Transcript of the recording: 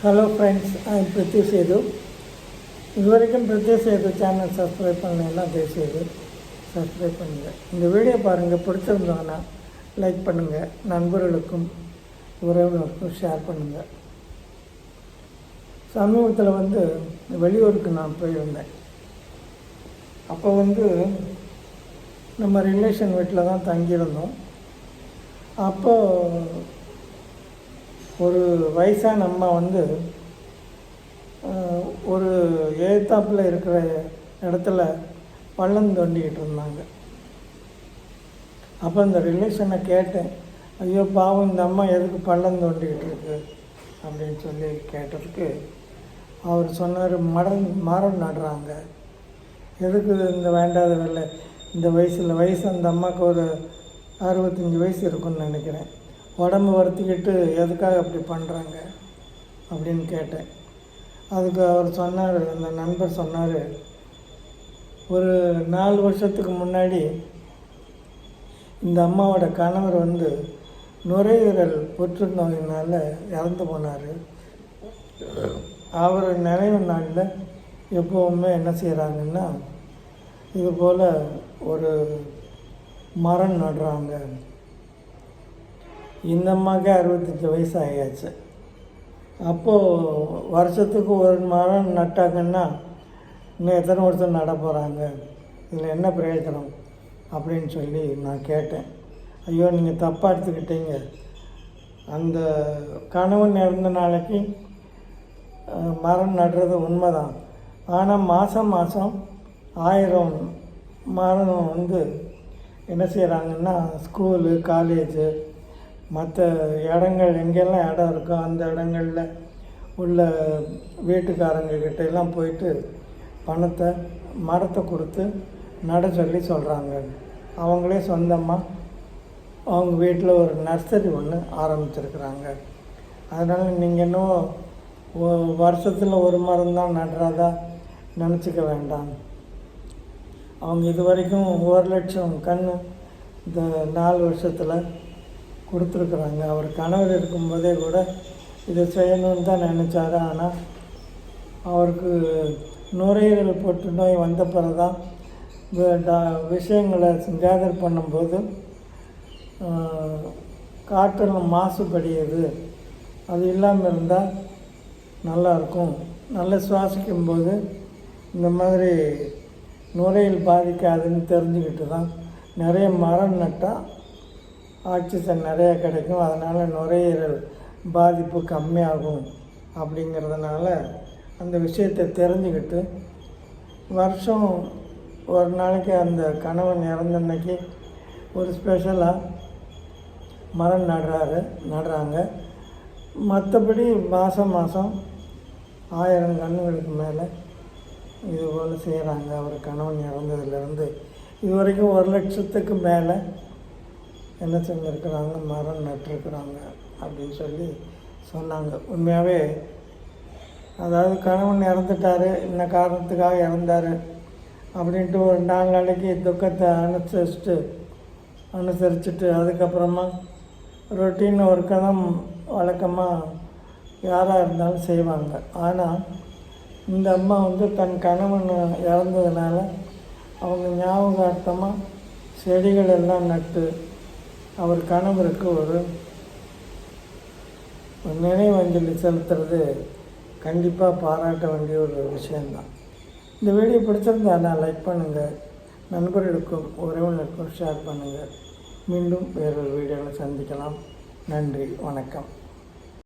Hello friends I Preethi Sethu இது வரைக்கும் Preeti Setu channel subscribe பண்ணலாம் தயவுசெய்து சப்ஸ்கிரைப் பண்ணுங்கள் இந்த வீடியோ பாருங்கள் பிடிச்சிருந்தாங்கன்னா லைக் பண்ணுங்கள் நண்பர்களுக்கும் உறவினருக்கும் ஷேர் பண்ணுங்கள் சமீபத்தில் வந்து வெளியூருக்கு நான் போயிருந்தேன் அப்போ வந்து நம்ம ரிலேஷன் வீட்டில் தான் தங்கியிருந்தோம். அப்போது ஒரு வயசான அம்மா வந்து ஒரு எழுத்தாப்பில் இருக்கிற இடத்துல பள்ளம் தோண்டிக்கிட்டு இருந்தாங்க. அப்போ இந்த ரிலேஷனை கேட்டேன். ஐயோ பாவம் இந்த அம்மா எதுக்கு பள்ளம் தோண்டிக்கிட்டு இருக்கு? அப்படின்னு சொல்லி கேட்டதுக்கு அவர் சொன்னார் மரம் மரம் நடுறாங்க. எதுக்கு இந்த வேண்டாத வேலை? இந்த வயசில் வயசு அந்த அம்மாவுக்கு ஒரு அறுபத்தஞ்சி வயசு இருக்கும்னு நினைக்கிறேன். உடம்பு வருத்திக்கிட்டு எதுக்காக அப்படி பண்ணுறாங்க அப்படின்னு கேட்டேன். அதுக்கு அவர் சொன்னார் அந்த நண்பர் சொன்னார் ஒரு நாலு வருஷத்துக்கு முன்னாடி இந்த அம்மாவோட கணவர் வந்து நுரையீரல் புற்றுநோயினால் இறந்து போனார். அவர் நினைவு நாளில் எப்போவுமே என்ன செய்கிறாங்கன்னா இது போல் ஒரு மரம் நடுறாங்க. இந்த அம்மாவுக்கு அறுபத்தஞ்சி வயசு ஆகியாச்சு அப்போது வருஷத்துக்கு ஒரு மரம் நட்டாங்கன்னா இன்னும் எத்தனை வருஷம் நட போகிறாங்க இதில் என்ன பிரயோஜனம்? அப்படின்னு சொல்லி நான் கேட்டேன். ஐயோ நீங்கள் தப்பாக எடுத்துக்கிட்டீங்க. அந்த கணவன் இறந்த நாளைக்கு மரம் நடுறது உண்மைதான். ஆனால் மாதம் மாதம் ஆயிரம் மரம் வந்து என்ன செய்கிறாங்கன்னா ஸ்கூலு காலேஜு மற்ற இடங்கள் எங்கெல்லாம் இடம் இருக்கோ அந்த இடங்களில் உள்ள வீட்டுக்காரங்கக்கிட்ட எல்லாம் போயிட்டு பணத்தை மரத்தை கொடுத்து நட சொல்லி சொல்கிறாங்க அவங்களே சொந்தமாக அவங்க வீட்டில் ஒரு நர்சரி ஒன்று ஆரம்பிச்சிருக்கிறாங்க. அதனால் நீங்கள் இன்னும் வருஷத்தில் ஒரு மரம் தான் நடுறதா நினச்சிக்க வேண்டாம். அவங்க இது வரைக்கும் ஒரு லட்சம் கண் இந்த நாலு வருஷத்தில் கொடுத்துருக்குறாங்க. அவர் கணவர் இருக்கும்போதே கூட இதை செய்யணும்னு தான் நினச்சாரு. ஆனால் அவருக்கு நுரையீரல் போட்டு நோய் வந்த பிறகு தான் விஷயங்களை கேதர் பண்ணும்போது காற்றில் மாசுபடியது அது இல்லாமல் இருந்தால் நல்லாயிருக்கும். நல்லா சுவாசிக்கும்போது இந்த மாதிரி நுரையீரல் பாதிக்காதுன்னு தெரிஞ்சுக்கிட்டு தான் நிறைய மரம் நட்டால் ஆக்சிஜன் நிறையா கிடைக்கும். அதனால் நுரையீரல் பாதிப்பு கம்மியாகும் அப்படிங்கிறதுனால அந்த விஷயத்தை தெரிஞ்சுக்கிட்டு வருஷம் ஒரு நாளைக்கு அந்த கணவன் இறந்த அன்னைக்கு ஒரு ஸ்பெஷலாக மரம் நடுறாரு நடுறாங்க. மற்றபடி மாதம் மாதம் ஆயிரம் கண்ணுகளுக்கு மேலே இது போல் செய்கிறாங்க அவர் கணவன் இறந்ததுலேருந்து இது வரைக்கும் ஒரு லட்சத்துக்கு மேலே என்ன செஞ்சுருக்குறாங்க? மரம் நட்டுருக்குறாங்க அப்படின்னு சொல்லி சொன்னாங்க. உண்மையாகவே அதாவது கணவன் இறந்துட்டார் இந்த காரணத்துக்காக இறந்தார் அப்படின்ட்டு ஒரு நாலு நாளைக்கு துக்கத்தை அனுசரிச்சுட்டு அனுசரிச்சுட்டு அதுக்கப்புறமா ரொட்டீன் ஒர்க்கை தான் வழக்கமாக யாராக இருந்தாலும் செய்வாங்க. ஆனால் இந்த அம்மா வந்து தன் கணவன் இறந்ததுனால அவங்க ஞாபகார்த்தமாக செடிகள் எல்லாம் நட்டு அவர் கணவருக்கு ஒரு ஒரு நினைவஞ்சலி செலுத்துறது கண்டிப்பாக பாராட்ட வேண்டிய ஒரு விஷயந்தான் இந்த வீடியோ பிடிச்சிருந்தா நான் லைக் பண்ணுங்கள் நண்பர்களுக்கும் உறவினருக்கும் ஷேர் பண்ணுங்கள் மீண்டும் வேறொரு வீடியோவில் சந்திக்கலாம். நன்றி. வணக்கம்.